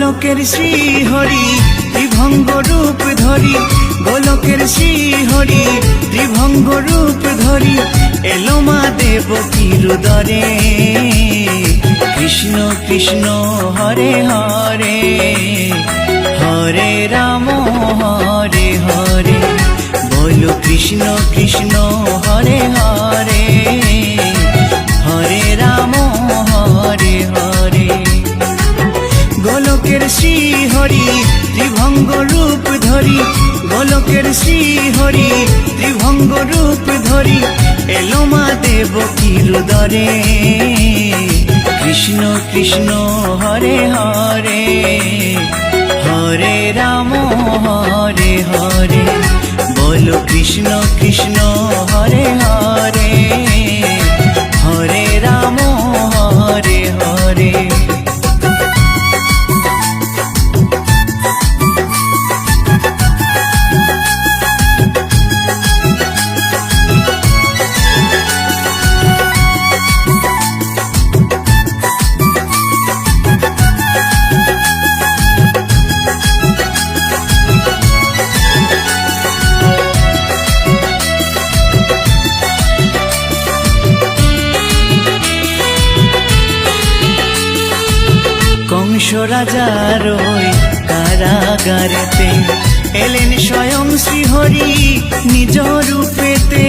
গোলকের শ্রীহরি, ত্রিভঙ্গ রূপ ধরি। গোলকের শ্রীহরি, ত্রিভঙ্গ রূপ ধরি। এলো মা দেব কিরুদরে, কৃষ্ণ কৃষ্ণ হরে হরে হরে রাম হরে হরে। বলো কৃষ্ণ কৃষ্ণ হরে হরে। গোলকের শ্রীহরি ত্রিভঙ্গ রূপ ধরি, গোলকের শ্রীহরি ত্রিভঙ্গ রূপ ধরি, এলো মা দেব কিরুদরে। কৃষ্ণ কৃষ্ণ, হরে হরে হরে রাম, হরে হরে, বলো কৃষ্ণ কৃষ্ণ, হরে হরে। রাজার ওই কারাগারেতে এলেন স্বয়ং শ্রীহরি নিজ রূপেতে।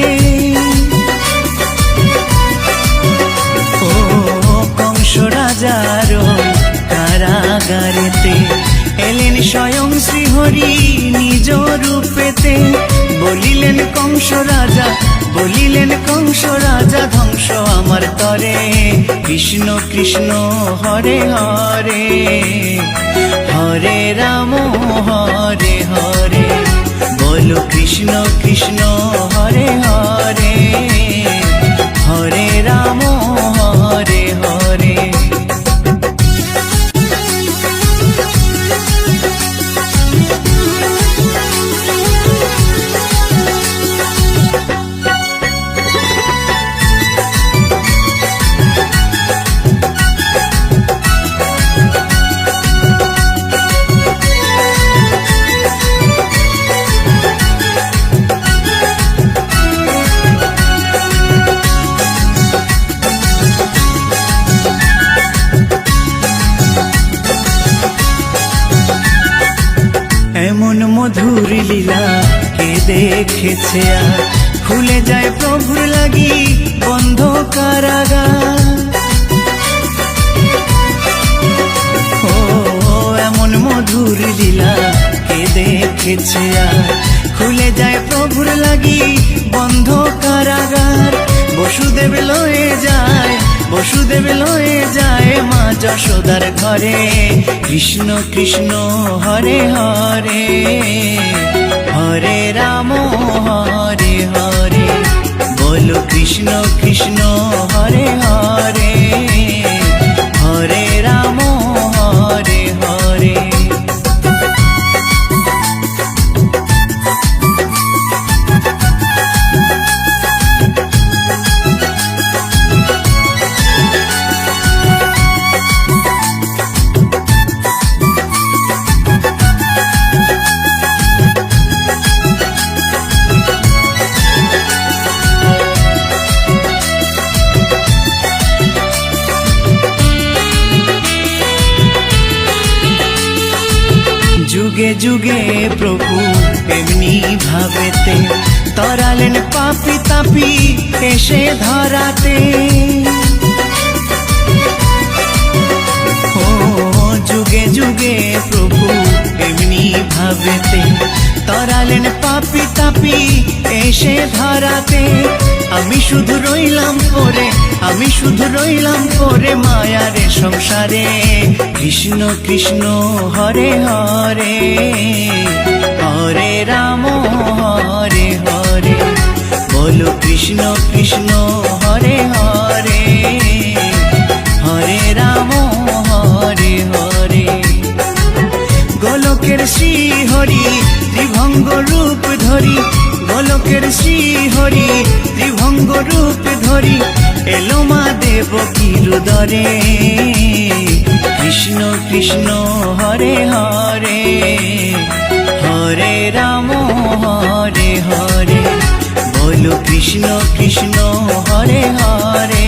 ও কংস রাজার ওই কারাগারেতে এলেন স্বয়ং শ্রীহরি নিজ রূপেতে। বলিলেন কংস রাজা, বলিলেন কংস রাজা, ধ্বংস আমার তরে। কৃষ্ণ কৃষ্ণ, হরে হরে হরে রাম, হরে হরে। বলো কৃষ্ণ কৃষ্ণ খুলে যায় প্রভুর লাগি বন্ধ কারাগার ও এমন মধুর লীলা কে দেখেছে খুলে যায় প্রভুর লাগি বন্ধ কারাগার বসুদেব লয়ে যায়, বসুদেব লয়ে যায় মা যশোদার ঘরে। কৃষ্ণ কৃষ্ণ, হরে হরে। হরে রাম হরে হরে। বলো কৃষ্ণ কৃষ্ণ হরে হরে। যুগে প্রভু এমনি ভাবেতে। তরালেন পাপি তাপি, এসে ধরাতে। ও যুগে যুগে প্রভু এমনি ভাবেতে। তরালেন পাপি তাপি, এসে ধরাতে। আমি শুধু রইলাম পরে আমি শুধু রইলাম পরে মায়ারে সংসারে। কৃষ্ণ কৃষ্ণ, হরে হরে হরে রাম, হরে হরে। বলো কৃষ্ণ কৃষ্ণ, হরে হরে হরে রাম, হরে হরে। গোলকের শ্রী হরি ত্রিভঙ্গ রূপ ধরি গোলকের শ্রী হরি ত্রিভঙ্গ রূপ ধরি, এলো মা দেব কিরুদরে কৃষ্ণ কৃষ্ণ, হরে হরে হরে রাম, হরে হরে। বলো কৃষ্ণ কৃষ্ণ, হরে হরে।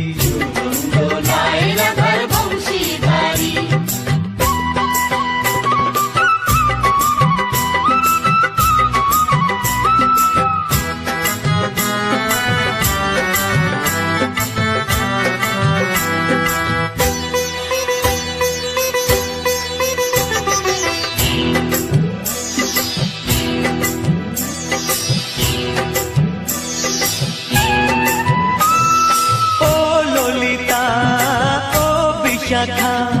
शाखा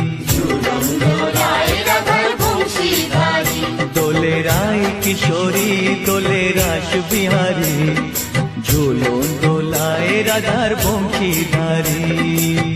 কিশোরী তোলে রাস বিহারী ঝুলন দোলায় রাধার বঙ্কি ধারী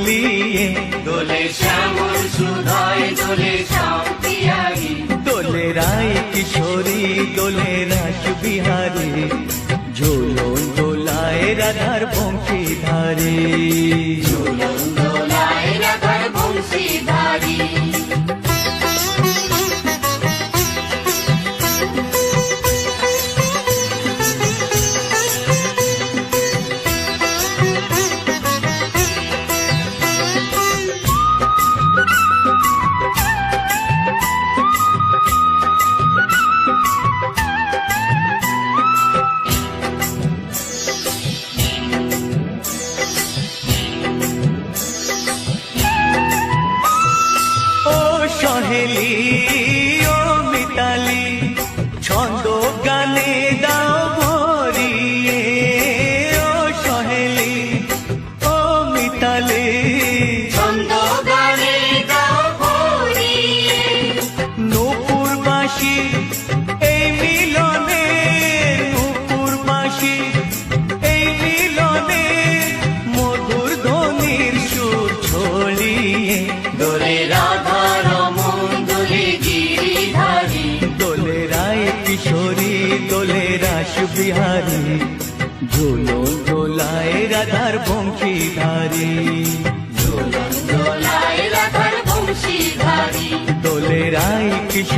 দুলিয়ে দোলে শ্যামল সুধয় দোলে শান্তিয়ারি দোলে রায় কিশোরী দোলে রাস বিহারী। ঝুলন দোলায় রাধার পঙ্খী ধারী पहली